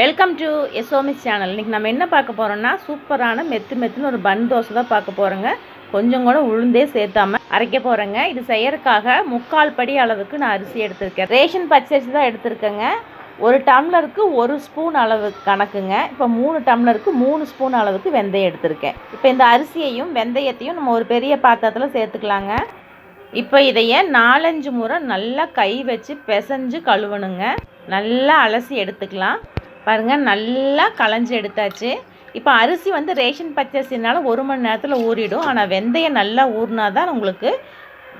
Welcome to எஸ்ஓமிஸ் channel இன்றைக்கி நம்ம என்ன பார்க்க போகிறோம்னா சூப்பரான மெத்து மெத்துன்னு ஒரு பன் தோசை தான் பார்க்க போகிறோங்க கொஞ்சம் கூட உளுந்தே சேர்த்தாம அரைக்க போகிறேங்க இது செய்யறதுக்காக முக்கால் படி அளவுக்கு நான் அரிசி எடுத்திருக்கேன். ரேஷன் பச்சரிசி தான் எடுத்திருக்கேங்க. ஒரு டம்ளருக்கு ஒரு ஸ்பூன் அளவு கணக்குங்க. இப்போ மூணு டம்ளருக்கு மூணு ஸ்பூன் அளவுக்கு வெந்தயம் எடுத்திருக்கேன். இப்போ இந்த அரிசியையும் வெந்தயத்தையும் நம்ம ஒரு பெரிய பாத்திரத்தில் சேர்த்துக்கலாங்க. இப்போ இதைய நாலஞ்சு முறை நல்லா கை வச்சு பிசைஞ்சு கழுவணுங்க. நல்லா அலசி எடுத்துக்கலாம். பாருங்கள் நல்லா களைஞ்சி எடுத்தாச்சு. இப்போ அரிசி வந்து ரேஷன் பச்சரிசினால ஒரு மணி நேரத்தில் ஊறிடும். ஆனால் வெந்தயம் நல்லா ஊறினா தான் உங்களுக்கு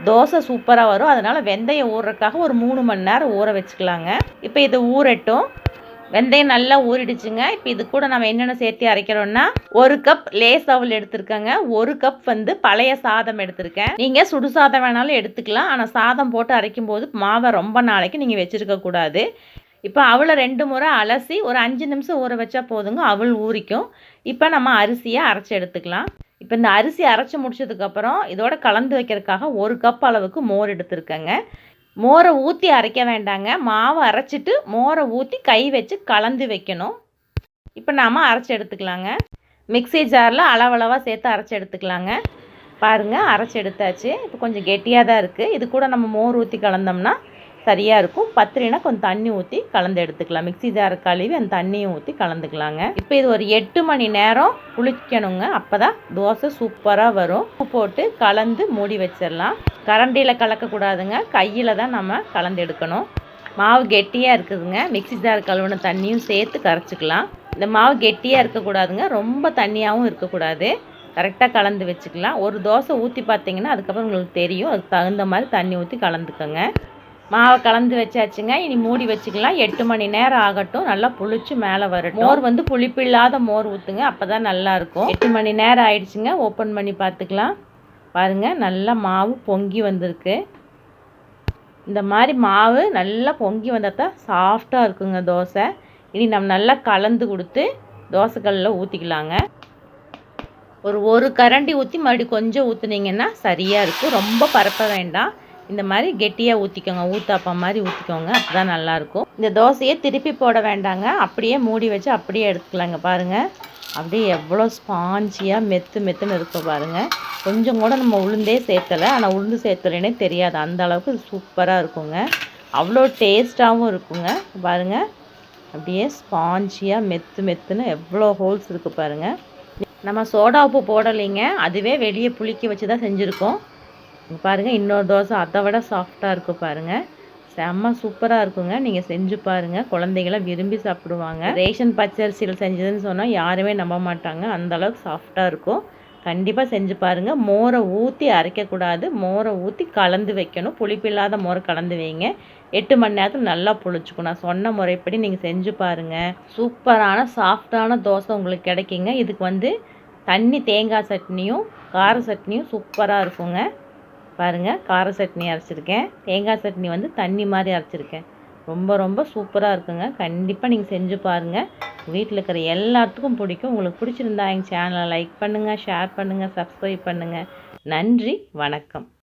தோசை சூப்பராக வரும். அதனால் வெந்தயம் ஊறுறதுக்காக ஒரு மூணு மணி நேரம் ஊற வச்சுக்கலாங்க. இப்போ இது ஊறட்டும். வெந்தயம் நல்லா ஊறிடுச்சுங்க. இப்போ இது கூட நம்ம என்னென்ன சேர்த்து அரைக்கிறோம்னா ஒரு கப் லேஸ் அவல் எடுத்திருக்கேங்க. ஒரு கப் வந்து பழைய சாதம் எடுத்திருக்கேன். நீங்கள் சுடு சாதம் வேணாலும் எடுத்துக்கலாம். ஆனால் சாதம் போட்டு அரைக்கும் போது மாவை ரொம்ப நாளைக்கு நீங்கள் வச்சுருக்க கூடாது. இப்போ அவளை ரெண்டு முறை அலசி ஒரு அஞ்சு நிமிஷம் ஊற வச்சா போதுங்க அவள் ஊறிக்கும். இப்போ நம்ம அரிசியை அரைச்சி எடுத்துக்கலாம். இப்போ இந்த அரிசி அரைச்சி முடிச்சதுக்கப்புறம் இதோட கலந்து வைக்கிறதுக்காக ஒரு கப் அளவுக்கு மோர் எடுத்துருக்கேங்க. மோரை ஊற்றி அரைக்க வேண்டாங்க. மாவை அரைச்சிட்டு மோரை ஊற்றி கை வச்சு கலந்து வைக்கணும். இப்போ நாம் அரைச்சி எடுத்துக்கலாங்க. மிக்ஸி ஜாரில் அளவளவாக சேர்த்து அரைச்சி எடுத்துக்கலாங்க. பாருங்கள் அரைச்சி எடுத்தாச்சு. இப்போ கொஞ்சம் கெட்டியாக தான் இருக்குது இது கூட நம்ம மோர் ஊற்றி கலந்தோம்னா சரியாக இருக்கும். பத்திரினா கொஞ்சம் தண்ணி ஊற்றி கலந்து எடுத்துக்கலாம். மிக்ஸி ஜார் கழுவி அந்த தண்ணியும் ஊற்றி கலந்துக்கலாங்க. இப்போ இது ஒரு எட்டு மணி நேரம் குளிக்கணுங்க. அப்போ தான் தோசை சூப்பராக வரும். உப்பு போட்டு கலந்து மூடி வச்சிடலாம். கரண்டியில் கலக்கக்கூடாதுங்க. கையில் தான் நம்ம கலந்து எடுக்கணும். மாவு கெட்டியாக இருக்குதுங்க. மிக்ஸி ஜார் கழுவின தண்ணியும் சேர்த்து கரைச்சிக்கலாம். இந்த மாவு கெட்டியாக இருக்கக்கூடாதுங்க. ரொம்ப தண்ணியாகவும் இருக்கக்கூடாது. கரெக்டாக கலந்து வச்சுக்கலாம். ஒரு தோசை ஊற்றி பார்த்தீங்கன்னா அதுக்கப்புறம் உங்களுக்கு தெரியும். அதுக்கு தகுந்த மாதிரி தண்ணி ஊற்றி கலந்துக்கோங்க. மாவை கலந்து வச்சாச்சுங்க. இனி மூடி வச்சுக்கலாம். எட்டு மணி நேரம் ஆகட்டும். நல்லா புளிச்சு மேலே வரட்டும். மோர் வந்து புளிப்பு இல்லாத மோர் ஊற்றுங்க அப்போ தான் நல்லாயிருக்கும் எட்டு மணி நேரம் ஆயிடுச்சுங்க. ஓப்பன் பண்ணி பார்த்துக்கலாம். பாருங்கள் நல்லா மாவு பொங்கி வந்திருக்கு. இந்த மாதிரி மாவு நல்லா பொங்கி வந்தால் தான் சாஃப்டாக இருக்குங்க தோசை. இனி நம்ம நல்லா கலந்து கொடுத்து தோசைக்கல்லில் ஊற்றிக்கலாங்க ஒரு ஒரு கரண்டி ஊற்றி மறுபடியும் கொஞ்சம் ஊற்றுனீங்கன்னா சரியாக இருக்கும். ரொம்ப பரப்ப வேண்டாம். இந்த மாதிரி கெட்டியாக ஊற்றிக்கோங்க ஊத்தாப்பம் மாதிரி ஊற்றிக்கோங்க அப்போ தான் நல்லாயிருக்கும். இந்த தோசையை திருப்பி போட வேண்டாங்க. அப்படியே மூடி வச்சு அப்படியே எடுத்துக்கலாங்க பாருங்கள் அப்படியே எவ்வளோ ஸ்பாஞ்சியாக மெத்து மெத்துன்னு இருக்கும் பாருங்கள் கொஞ்சம் கூட நம்ம உளுந்தே சேர்த்தலை. ஆனால் உளுந்து சேர்த்தலைன்னே தெரியாது. அந்த அளவுக்கு சூப்பராக இருக்குங்க. அவ்வளோ டேஸ்ட்டாகவும் இருக்குங்க. பாருங்கள் அப்படியே ஸ்பாஞ்சியாக மெத்து மெத்துன்னு எவ்வளோ ஹோல்ஸ் இருக்குது பாருங்கள் நம்ம சோடா உப்பு போடலைங்க. அதுவே வெளியே புளிக்க வச்சு தான் செஞ்சுருக்கோம். பாருங்கள் இன்னொரு தோசை அதை விட சாஃப்டாக இருக்கும் பாருங்கள் செம்ம சூப்பராக இருக்குங்க. நீங்கள் செஞ்சு பாருங்கள் குழந்தைங்களாம் விரும்பி சாப்பிடுவாங்க. ரேஷன் பச்சரிசியில் செஞ்சதுன்னு சொன்னால் யாருமே நம்ப மாட்டாங்க. அந்தளவுக்கு சாஃப்டாக இருக்கும். கண்டிப்பாக செஞ்சு பாருங்கள் மோரை ஊற்றி அரைக்கக்கூடாது மோரை ஊற்றி கலந்து வைக்கணும். புளிப்பில்லாத மோரை கலந்து வைங்க. எட்டு மணி நேரத்தில் நல்லா புளிச்சுக்கும். நான் சொன்ன முறைப்படி நீங்கள் செஞ்சு பாருங்கள் சூப்பரான சாஃப்டான தோசை உங்களுக்கு கிடைக்குங்க. இதுக்கு வந்து தண்ணி தேங்காய் சட்னியும் கார சட்னியும் சூப்பராக இருக்குங்க. பாருங்கள் கார சட்னி அரைச்சிருக்கேன். தேங்காய் சட்னி வந்து தண்ணி மாதிரி அரைச்சிருக்கேன். ரொம்ப ரொம்ப சூப்பராக இருக்குங்க. கண்டிப்பாக நீங்கள் செஞ்சு பாருங்கள் வீட்டில் இருக்கிற எல்லாத்துக்கும் பிடிக்கும். உங்களுக்கு பிடிச்சிருந்தா எங்கள் சேனலை லைக் பண்ணுங்கள் ஷேர் பண்ணுங்கள் சப்ஸ்கிரைப் பண்ணுங்கள் நன்றி வணக்கம்.